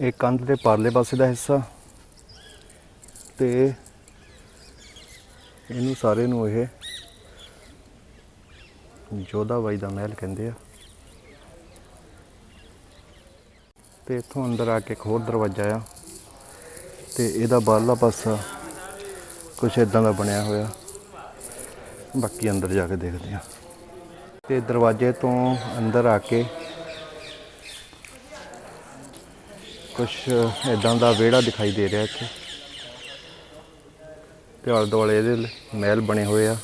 ਇਹ ਕੰਧ ਦੇ ਪਰਲੇ ਪਾਸੇ ਦਾ ਹਿੱਸਾ ਤੇ ਇਹਨੂੰ ਸਾਰੇ ਨੂੰ ਇਹ ਜੋਧਾ ਬਾਈ ਦਾ ਮਹਿਲ ਕਹਿੰਦੇ ਆ। ਤੇ ਇੱਥੋਂ ਅੰਦਰ ਆ ਕੇ ਇੱਕ ਹੋਰ ਦਰਵਾਜ਼ਾ ਆ ਤੇ ਇਹਦਾ ਬਾਹਰਲਾ ਪਾਸਾ ਕੁਛ ਇਦਾਂ ਦਾ ਬਣਿਆ ਹੋਇਆ। ਬਾਕੀ ਅੰਦਰ ਜਾ ਕੇ ਦੇਖਦੇ ਆ। ਤੇ ਦਰਵਾਜ਼ੇ ਤੋਂ ਅੰਦਰ ਆ ਕੇ ਕੁਛ ਇਦਾਂ ਦਾ ਵਿਹੜਾ ਦਿਖਾਈ ਦੇ ਰਿਹਾ ਇੱਥੇ। ਤੇ ਆਲੇ ਦੁਆਲੇ ਇਹਦੇ ਮਹਿਲ ਬਣੇ ਹੋਏ ਆ।